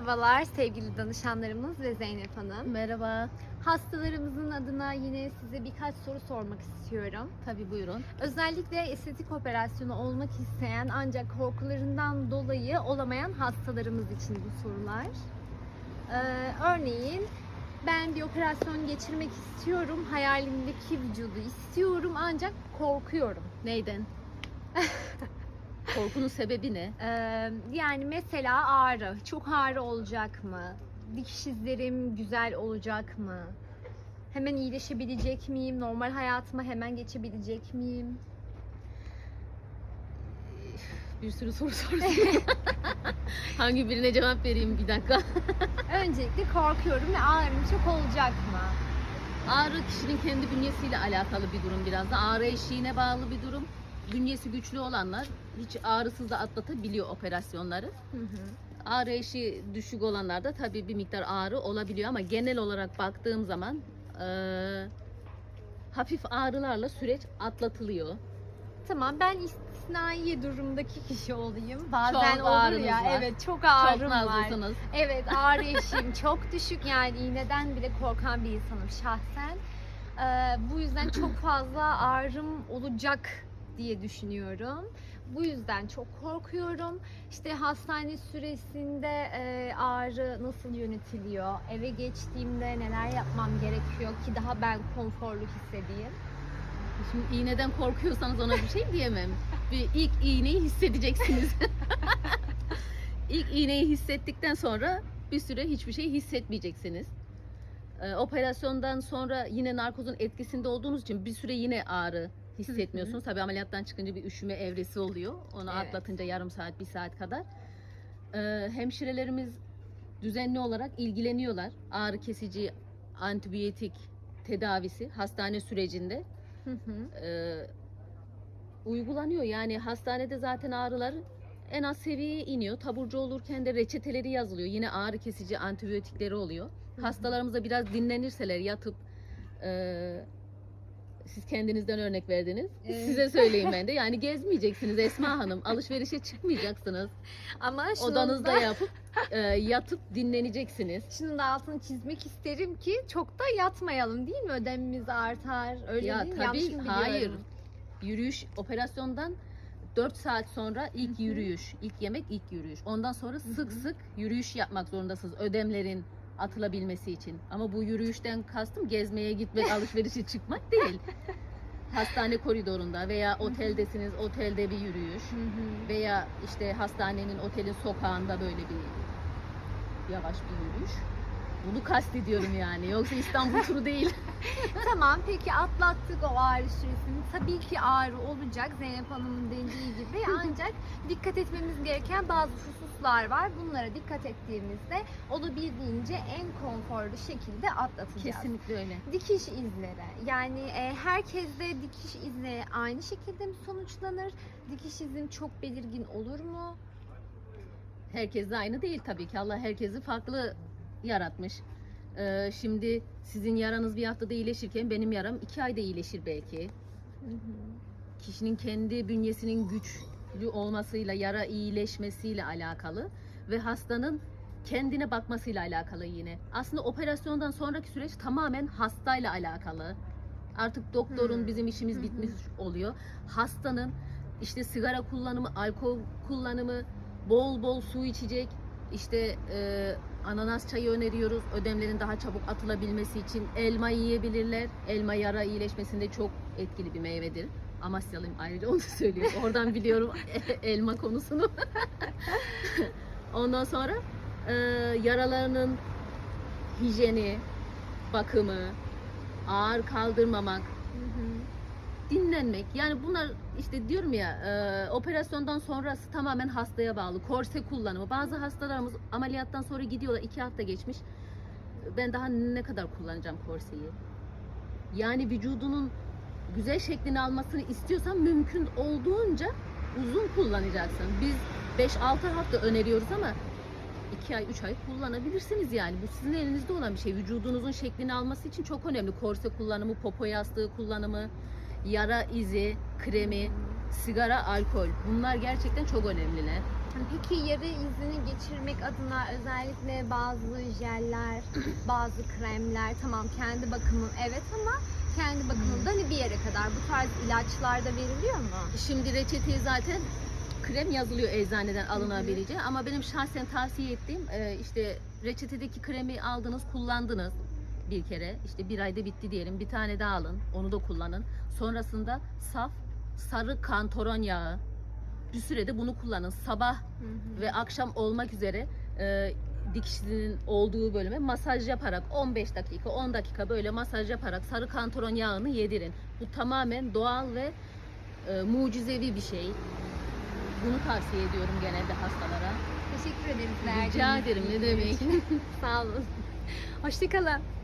Merhabalar sevgili danışanlarımız ve Zeynep Hanım. Merhaba. Hastalarımızın adına yine size birkaç soru sormak istiyorum. Tabii buyurun. Özellikle estetik operasyonu olmak isteyen ancak korkularından dolayı olamayan hastalarımız için bu sorular. Ee, örneğin ben bir operasyon geçirmek istiyorum, hayalimdeki vücudu istiyorum ancak korkuyorum. Neyden? Korkunun sebebi ne? Ee, yani mesela ağrı, çok ağrı olacak mı? Dikiş izlerim güzel olacak mı? Hemen iyileşebilecek miyim? Normal hayatıma hemen geçebilecek miyim? Bir sürü soru sordum. Hangi birine cevap vereyim bir dakika. Öncelikle korkuyorum ve ağrım çok olacak mı? Ağrı kişinin kendi bünyesiyle alakalı bir durum biraz da. Ağrı eşiğine bağlı bir durum. Bünyesi güçlü olanlar hiç ağrısız da atlatabiliyor operasyonları. Hı hı. Ağrı eşiği düşük olanlarda tabii bir miktar ağrı olabiliyor ama genel olarak baktığım zaman eee, hafif ağrılarla süreç atlatılıyor. Tamam ben istisnai durumdaki kişi olayım. Bazen Çok olur ya. var. Evet çok Çok ağrım var. nazlısınız. Evet ağrı eşiğim çok düşük yani iğneden bile korkan bir insanım şahsen. Ee, bu yüzden çok fazla ağrım olacak diye düşünüyorum. Bu yüzden çok korkuyorum. İşte hastane süresinde e, ağrı nasıl yönetiliyor? Eve geçtiğimde neler yapmam gerekiyor ki daha ben konforlu hissedeyim? Şimdi iğneden korkuyorsanız ona bir şey diyemem. Bir ilk iğneyi hissedeceksiniz. ilk iğneyi hissettikten sonra bir süre hiçbir şey hissetmeyeceksiniz. Ee, operasyondan sonra yine narkozun etkisinde olduğunuz için bir süre yine ağrı hissetmiyorsunuz. Tabii ameliyattan çıkınca bir üşüme evresi oluyor. Onu Evet. atlatınca yarım saat, bir saat kadar. Ee, hemşirelerimiz düzenli olarak ilgileniyorlar. Ağrı kesici, antibiyotik tedavisi hastane sürecinde Hı hı. e, uygulanıyor. Yani hastanede zaten ağrılar en az seviyeye iniyor. Taburcu olurken de reçeteleri yazılıyor. Yine ağrı kesici antibiyotikleri oluyor. Hastalarımıza biraz dinlenirseler yatıp e, siz kendinizden örnek verdiniz. Evet. Size söyleyeyim ben de. Yani gezmeyeceksiniz Esma Hanım. Alışverişe çıkmayacaksınız. Ama şunun Odanızda da, yapıp e, yatıp dinleneceksiniz. şunun da altını çizmek isterim ki çok da yatmayalım değil mi? Ödemimiz artar. Öyle Ya değil mi? tabii, Yanlış mı hayır. biliyorum? Yürüyüş operasyondan 4 saat sonra ilk yürüyüş, ilk yemek, ilk yürüyüş. Ondan sonra sık sık yürüyüş yapmak zorundasınız ödemlerin atılabilmesi için. Ama bu yürüyüşten kastım gezmeye gitmek, alışverişe çıkmak değil. Hastane koridorunda veya oteldesiniz, otelde bir yürüyüş veya işte hastanenin, otelin sokağında böyle bir yavaş bir yürüyüş. Bunu kastediyorum yani. Yoksa İstanbul turu değil. Tamam peki atlattık o ağrı süresini. Tabii ki ağrı olacak Zeynep Hanım'ın dediği gibi ancak dikkat etmemiz gereken bazı hususlar var. Bunlara dikkat ettiğimizde olabildiğince en konforlu şekilde atlatacağız. Kesinlikle öyle. Dikiş izleri. Yani e, herkeste dikiş izleri aynı şekilde mi sonuçlanır? Dikiş izim çok belirgin olur mu? Herkes de aynı değil tabii ki. Allah herkesi farklı yaratmış. Ee, şimdi sizin yaranız bir haftada iyileşirken benim yaram iki ayda iyileşir belki. Kişinin kendi bünyesinin güçlü olmasıyla, yara iyileşmesiyle alakalı ve hastanın kendine bakmasıyla alakalı yine. Aslında operasyondan sonraki süreç tamamen hastayla alakalı. Artık doktorun Hmm. bizim işimiz Hı hı. bitmiş oluyor. Hastanın işte sigara kullanımı, alkol kullanımı, bol bol su içecek, işte e, ananas çayı öneriyoruz. Ödemlerin daha çabuk atılabilmesi için elma yiyebilirler. Elma yara iyileşmesinde çok etkili bir meyvedir. Amasyalıyım ayrıca onu söylüyorum. Oradan biliyorum elma konusunu. Ondan sonra e, yaralarının hijyeni, bakımı, ağır kaldırmamak, dinlenmek. Yani bunlar işte diyorum ya e, operasyondan sonrası tamamen hastaya bağlı. Korse kullanımı. Bazı hastalarımız ameliyattan sonra gidiyorlar. iki hafta geçmiş. Ben daha ne kadar kullanacağım korseyi? Yani vücudunun güzel şeklini almasını istiyorsan mümkün olduğunca uzun kullanacaksın. Biz 5-6 hafta öneriyoruz ama 2 ay 3 ay kullanabilirsiniz yani. Bu sizin elinizde olan bir şey. Vücudunuzun şeklini alması için çok önemli. Korse kullanımı, popo yastığı kullanımı, yara izi, kremi, sigara, alkol. Bunlar gerçekten çok önemliler. Peki yara izini geçirmek adına özellikle bazı jeller, bazı kremler tamam kendi bakımı evet ama kendi bakımında hani bir yere kadar bu tarz ilaçlar da veriliyor mu? Şimdi reçeteyi zaten krem yazılıyor eczaneden alınabileceği ama benim şahsen tavsiye ettiğim e, işte reçetedeki kremi aldınız kullandınız bir kere işte bir ayda bitti diyelim bir tane daha alın onu da kullanın sonrasında saf sarı kantaron yağı bir sürede bunu kullanın sabah ve akşam olmak üzere e, dikişinin olduğu bölüme masaj yaparak 15 dakika 10 dakika böyle masaj yaparak sarı kantaron yağını yedirin. Bu tamamen doğal ve e, mucizevi bir şey. Bunu tavsiye ediyorum genelde hastalara. Teşekkür ederiz Rica ederim ne demek. Sağ olun. Hoşçakalın.